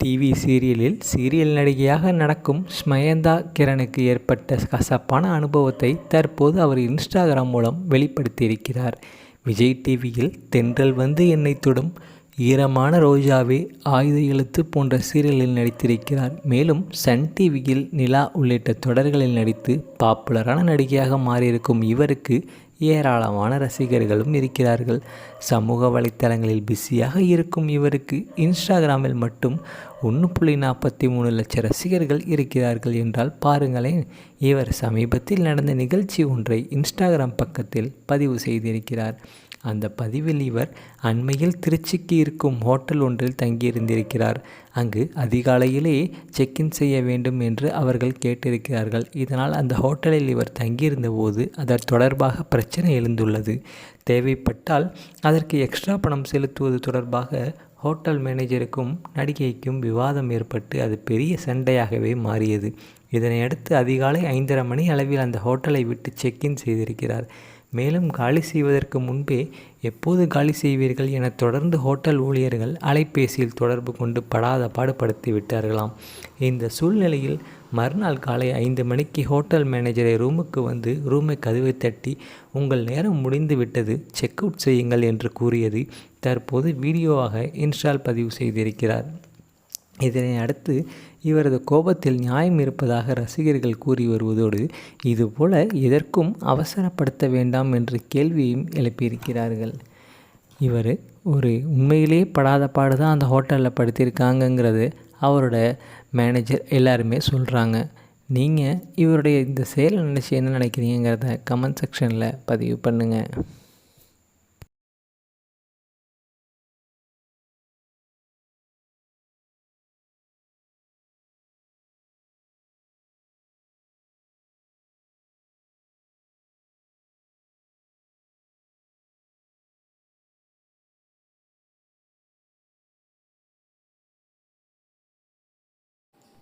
TV சீரியலில் serial நடிகையாக நடக்கும் ஸ்மயந்தா கிரணுக்கு ஏற்பட்ட கசப்பான அனுபவத்தை தற்போது அவர் இன்ஸ்டாகிராம் மூலம் வெளிப்படுத்தியிருக்கிறார். விஜய் டிவியில் தென்றல் வந்து என்னை தொடும் ஈரமான ரோஜாவே ஆயுத எழுத்து போன்ற சீரியலில் நடித்திருக்கிறார். மேலும் சன் டிவியில் நிலா உள்ளிட்ட தொடர்களில் நடித்து பாப்புலரான நடிகையாக மாறியிருக்கும் இவருக்கு ஏராளமான ரசிகர்களும் இருக்கிறார்கள். சமூக வலைத்தளங்களில் பிஸியாக இருக்கும் இவருக்கு இன்ஸ்டாகிராமில் மட்டும் ஒன்று புள்ளி நாற்பத்தி மூணு லட்சம் ரசிகர்கள் இருக்கிறார்கள் என்றால் பாருங்களேன். இவர் சமீபத்தில் நடந்த நிகழ்ச்சி ஒன்றை இன்ஸ்டாகிராம் பக்கத்தில் பதிவு செய்திருக்கிறார். அந்த பதிவில் இவர் அண்மையில் திருச்சிக்கு இருக்கும் ஹோட்டல் ஒன்றில் தங்கியிருந்திருக்கிறார். அங்கு அதிகாலையிலேயே செக்இன் செய்ய வேண்டும் என்று அவர்கள் கேட்டிருக்கிறார்கள். இதனால் அந்த ஹோட்டலில் இவர் தங்கியிருந்த போது அதன் தொடர்பாக பிரச்சனை எழுந்துள்ளது. தேவைப்பட்டால் அதற்கு எக்ஸ்ட்ரா பணம் செலுத்துவது தொடர்பாக ஹோட்டல் மேனேஜருக்கும் நடிகைக்கும் விவாதம் ஏற்பட்டு அது பெரிய சண்டையாகவே மாறியது. இதனையடுத்து அதிகாலை ஐந்தரை மணி அளவில் அந்த ஹோட்டலை விட்டு செக்இன் செய்திருக்கிறார். மேலும் காலி செய்வதற்கு முன்பே எப்போது காலி செய்வீர்கள் என தொடர்ந்து ஹோட்டல் ஊழியர்கள் அலைபேசியில் தொடர்பு கொண்டு படாத பாடுபடுத்தி விட்டார்களாம். இந்த சூழ்நிலையில் மறுநாள் காலை ஐந்து மணிக்கு ஹோட்டல் மேனேஜரை ரூமுக்கு வந்து ரூமை கதவை தட்டி உங்கள் நேரம் முடிந்து விட்டது செக் அவுட் செய்யுங்கள் என்று கூறியது தற்போது வீடியோவாக இன்ஸ்டால் பதிவு செய்திருக்கிறார். இதனை அடுத்து இவரது கோபத்தில் நியாயம் இருப்பதாக ரசிகர்கள் கூறி வருவதோடு இதுபோல எதற்கும் அவசரப்படுத்த வேண்டாம் என்று கேள்வியும் எழுப்பியிருக்கிறார்கள். இவர் ஒரு உண்மையிலேயே படாத பாடு தான் அந்த ஹோட்டலில் படுத்தியிருக்காங்கங்கிறது அவரோட மேனேஜர் எல்லாருமே சொல்கிறாங்க நீங்கள் இவருடைய இந்த செயலை நினச்சி என்ன நினைக்கிறீங்கிறத கமெண்ட் செக்ஷனில் பதிவு பண்ணுங்கள்